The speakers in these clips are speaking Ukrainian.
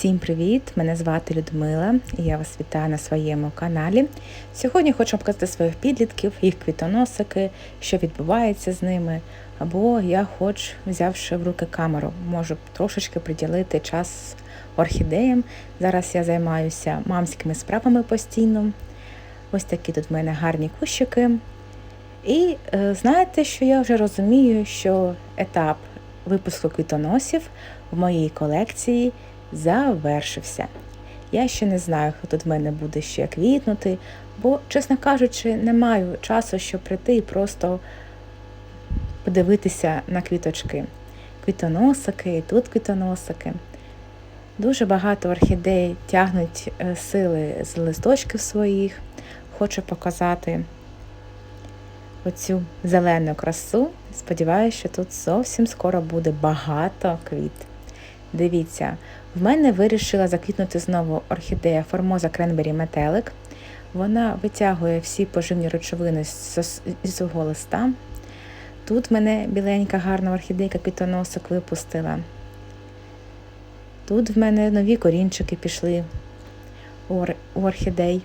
Всім привіт! Мене звати Людмила і я вас вітаю на своєму каналі. Сьогодні хочу показати своїх підлітків, їх квітоносики, що відбувається з ними. Або я хоч, взявши в руки камеру, можу трошечки приділити час орхідеям. Зараз я займаюся мамськими справами постійно. Ось такі тут в мене гарні кущики. І е, знаєте, що я вже розумію, що етап випуску квітоносів в моїй колекції завершився. Я ще не знаю, хто тут в мене буде ще квітнути, бо, чесно кажучи, не маю часу, щоб прийти і просто подивитися на квіточки. Квітоносики, тут квітоносики. Дуже багато орхідей тягнуть е, сили з листочків своїх. Хочу показати оцю зелену красу. Сподіваюся, що тут зовсім скоро буде багато квіт. Дивіться, в мене вирішила заквітнути знову орхідея Формоза Кренбері Метелик. Вона витягує всі поживні речовини з свого листа. Тут мене біленька гарна орхідейка квітоносок випустила. Тут в мене нові корінчики пішли у орхідей.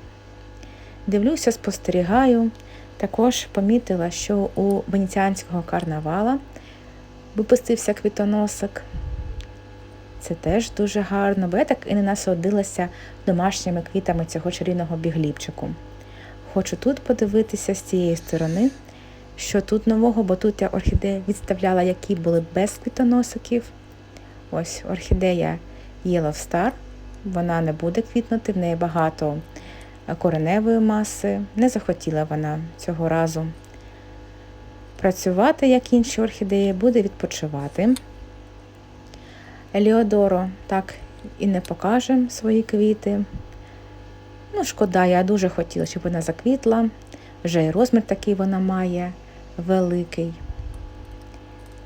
Дивлюся, спостерігаю. Також помітила, що у венеціанського карнавала випустився квітоносик. Це теж дуже гарно, бо я так і не насолодилася домашніми квітами цього чарівного бігліпчику. Хочу тут подивитися з цієї сторони, що тут нового, бо тут я орхідея відставляла, які були без квітоносиків. Ось орхідея Yellow Star, вона не буде квітнути, в неї багато кореневої маси. Не захотіла вона цього разу працювати, як інші орхідеї, буде відпочивати. Еліодоро так і не покаже свої квіти. Ну, шкода, я дуже хотіла, щоб вона заквітла. Вже і розмір такий вона має великий.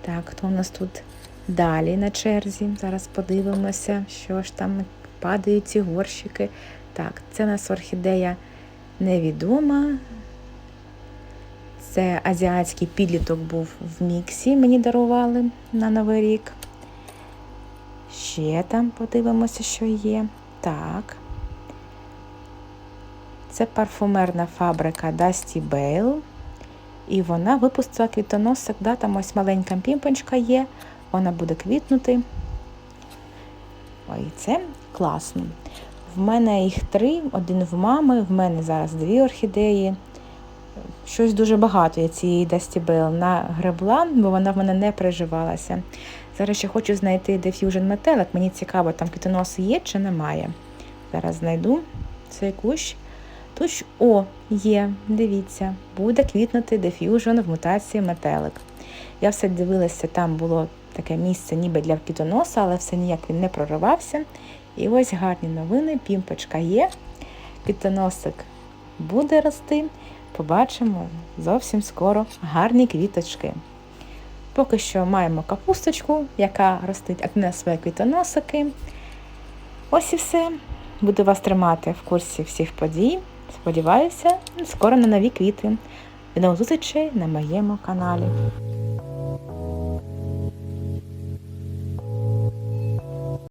Так, хто у нас тут далі на черзі? Зараз подивимося, що ж там падають ці горщики. Так, це у нас орхідея невідома. Це азіатський підліток був в міксі, мені дарували на Новий рік. Ще там подивимося, що є. Так. Це парфумерна фабрика Dusty Bale. І вона випустила квітоносик, да, там ось маленька пімпочка є, вона буде квітнути. Ой, це класно. В мене їх три, один в мами, в мене зараз дві орхідеї. Щось дуже багато я цієї Dusty Bale нагребла, бо вона в мене не приживалася. Зараз ще хочу знайти Diffusion метелик. Мені цікаво, там квітонос є чи немає. Зараз знайду цей кущ. Тут о, є, дивіться, буде квітнути Diffusion в мутації метелик. Я все дивилася, там було таке місце ніби для квітоноса, але все ніяк він не проривався. І ось гарні новини, пімпочка є, квітоносик буде рости. Побачимо зовсім скоро гарні квіточки. Поки що маємо капусточку, яка ростить одне свої квітоносики. Ось і все. Буду вас тримати в курсі всіх подій. Сподіваюся, скоро на нові квіти. До зустрічей на моєму каналі.